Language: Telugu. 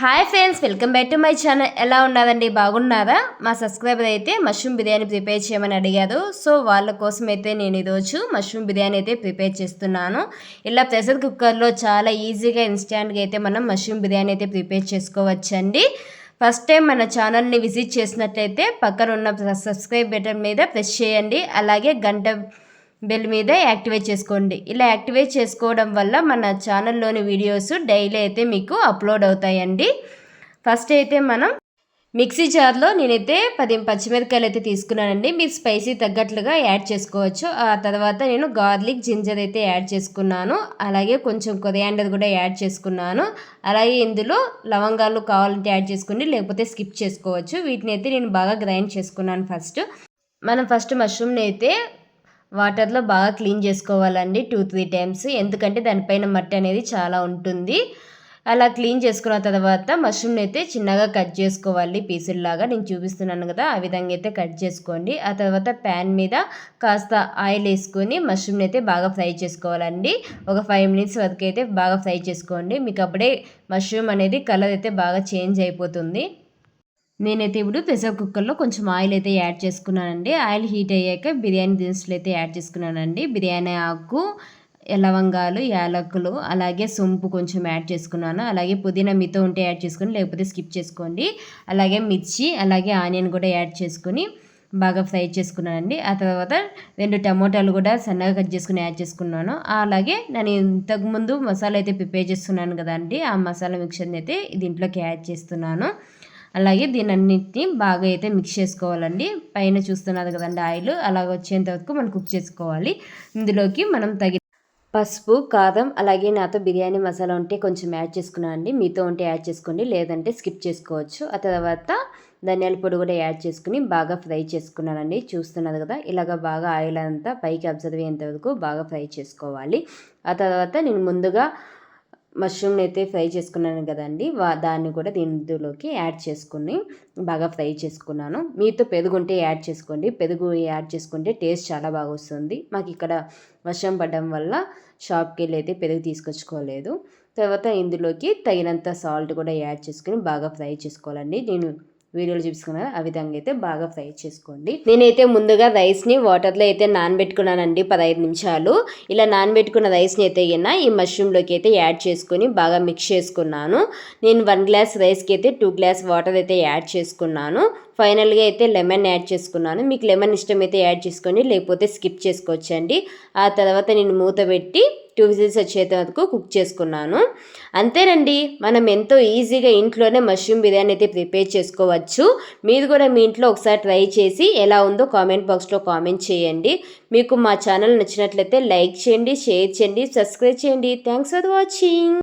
Hi friends welcome back to my channel. ఎలా ఉన్నదండి బాగున్నారా? మా సబ్స్క్రైబర్ అయితే మష్రూమ్ బిర్యానీ ప్రిపేర్ చేయమని అడిగారు. సో వాళ్ళ కోసం అయితే నేను ఈరోజు మష్రూమ్ బిర్యానీ అయితే ప్రిపేర్ చేస్తున్నాను. ఇలా ప్రెషర్ కుక్కర్లో చాలా ఈజీగా ఇన్స్టాంట్గా అయితే మనం మష్రూమ్ బిర్యానీ అయితే ప్రిపేర్ చేసుకోవచ్చండి. ఫస్ట్ టైం మన ఛానల్ని విజిట్ చేసినట్లయితే పక్కన ఉన్న సబ్స్క్రైబ్ బటన్ మీద ప్రెస్ చేయండి. అలాగే గంట బెల్ మీద యాక్టివేట్ చేసుకోండి. ఇలా యాక్టివేట్ చేసుకోవడం వల్ల మన ఛానల్లోని వీడియోస్ డైలీ అయితే మీకు అప్లోడ్ అవుతాయండి. ఫస్ట్ అయితే మనం మిక్సీ జార్లో నేనైతే పది పచ్చిమిరకాయలు అయితే తీసుకున్నానండి. మీరు స్పైసీ తగ్గట్లుగా యాడ్ చేసుకోవచ్చు. ఆ తర్వాత నేను గార్లిక్ జింజర్ అయితే యాడ్ చేసుకున్నాను. అలాగే కొంచెం కొరియాండర్ కూడా యాడ్ చేసుకున్నాను. అలాగే ఇందులో లవంగాలు కావాలంటే యాడ్ చేసుకోండి. లేకపోతే స్కిప్ చేసుకోవచ్చు. వీటిని అయితే నేను బాగా గ్రైండ్ చేసుకున్నాను ఫస్ట్. మనం ఫస్ట్ మష్రూమ్ని అయితే వాటర్లో బాగా క్లీన్ చేసుకోవాలండి టూ త్రీ టైమ్స్. ఎందుకంటే దానిపైన మట్టి అనేది చాలా ఉంటుంది. అలా క్లీన్ చేసుకున్న తర్వాత మష్రూమ్ని అయితే చిన్నగా కట్ చేసుకోవాలి. పీసుల్లాగా నేను చూపిస్తున్నాను కదా ఆ విధంగా అయితే కట్ చేసుకోండి. ఆ తర్వాత ప్యాన్ మీద కాస్త ఆయిల్ వేసుకొని మష్రూమ్ని అయితే బాగా ఫ్రై చేసుకోవాలండి. ఒక ఫైవ్ మినిట్స్ వరకు అయితే బాగా ఫ్రై చేసుకోండి. మీకు అప్పుడే మష్రూమ్ అనేది కలర్ అయితే బాగా చేంజ్ అయిపోతుంది. నేనైతే ఇప్పుడు ప్రెషర్ కుక్కర్లో కొంచెం ఆయిల్ అయితే యాడ్ చేసుకున్నానండి. ఆయిల్ హీట్ అయ్యాక బిర్యానీ దినుసులు అయితే యాడ్ చేసుకున్నానండి. బిర్యానీ ఆకు లవంగాలు యాలకులు అలాగే సొంపు కొంచెం యాడ్ చేసుకున్నాను. అలాగే పుదీనా మీతో ఉంటే యాడ్ చేసుకొని లేకపోతే స్కిప్ చేసుకోండి. అలాగే మిర్చి అలాగే ఆనియన్ కూడా యాడ్ చేసుకొని బాగా ఫ్రై చేసుకున్నానండి. ఆ తర్వాత రెండు టమోటాలు కూడా సన్నగా కట్ చేసుకుని యాడ్ చేసుకున్నాను. అలాగే నేను ఇంతకుముందు మసాలా అయితే ప్రిపేర్ చేస్తున్నాను కదండి. ఆ మసాలా మిక్చర్ని అయితే దీంట్లోకి యాడ్ చేస్తున్నాను. అలాగే దీని అన్నింటినీ బాగా అయితే మిక్స్ చేసుకోవాలండి. పైన చూస్తున్నది కదండి ఆయిల్. అలాగ వచ్చేంత వరకు మనం కుక్ చేసుకోవాలి. ఇందులోకి మనం తగి పసుపు కారం అలాగే నాతో బిర్యానీ మసాలా ఉంటే కొంచెం యాడ్ చేసుకున్నాను అండి. మీతో ఉంటే యాడ్ చేసుకోండి. లేదంటే స్కిప్ చేసుకోవచ్చు. ఆ తర్వాత ధనియాల పొడి కూడా యాడ్ చేసుకుని బాగా ఫ్రై చేసుకున్నానండి. చూస్తున్నది కదా ఇలాగ బాగా ఆయిల్ అంతా పైకి అబ్జర్వ్ అయ్యేంత వరకు బాగా ఫ్రై చేసుకోవాలి. ఆ తర్వాత నేను ముందుగా మష్రూమ్ని అయితే ఫ్రై చేసుకున్నాను కదండి. వా దాన్ని కూడా దీనిలోకి యాడ్ చేసుకుని బాగా ఫ్రై చేసుకున్నాను. మీతో పెరుగుంటే యాడ్ చేసుకోండి. పెరుగు యాడ్ చేసుకుంటే టేస్ట్ చాలా బాగా వస్తుంది. మాకు ఇక్కడ వర్షం పడడం వల్ల షాప్కి వెళ్ళి అయితే పెరుగు తీసుకొచ్చుకోలేదు. తర్వాత ఇందులోకి తగినంత సాల్ట్ కూడా యాడ్ చేసుకుని బాగా ఫ్రై చేసుకోవాలండి. నేను వీడియోలు చూసుకున్నారు ఆ విధంగా అయితే బాగా ఫ్రై చేసుకోండి. నేనైతే ముందుగా రైస్ని వాటర్లో అయితే నానబెట్టుకున్నానండి పదహైదు నిమిషాలు. ఇలా నానబెట్టుకున్న రైస్ని అయితే అయినా ఈ మష్రూమ్లోకి అయితే యాడ్ చేసుకొని బాగా మిక్స్ చేసుకున్నాను. నేను వన్ గ్లాస్ రైస్కి అయితే టూ గ్లాస్ వాటర్ అయితే యాడ్ చేసుకున్నాను. ఫైనల్గా అయితే లెమన్ యాడ్ చేసుకున్నాను. మీకు లెమన్ ఇష్టమైతే యాడ్ చేసుకోండి లేకపోతే స్కిప్ చేసుకోవచ్చండి. ఆ తర్వాత నేను మూత పెట్టి టూ విజిల్స్ వచ్చేంత వరకు కుక్ చేసుకున్నాను. అంతేనండి మనం ఎంతో ఈజీగా ఇంట్లోనే మష్రూమ్ బిర్యానీ అయితే ప్రిపేర్ చేసుకోవచ్చు. మీరు కూడా మీ ఇంట్లో ఒకసారి ట్రై చేసి ఎలా ఉందో కామెంట్ బాక్స్లో కామెంట్ చేయండి. మీకు మా ఛానల్ నచ్చినట్లయితే లైక్ చేయండి షేర్ చేయండి సబ్స్క్రైబ్ చేయండి. Thanks for watching.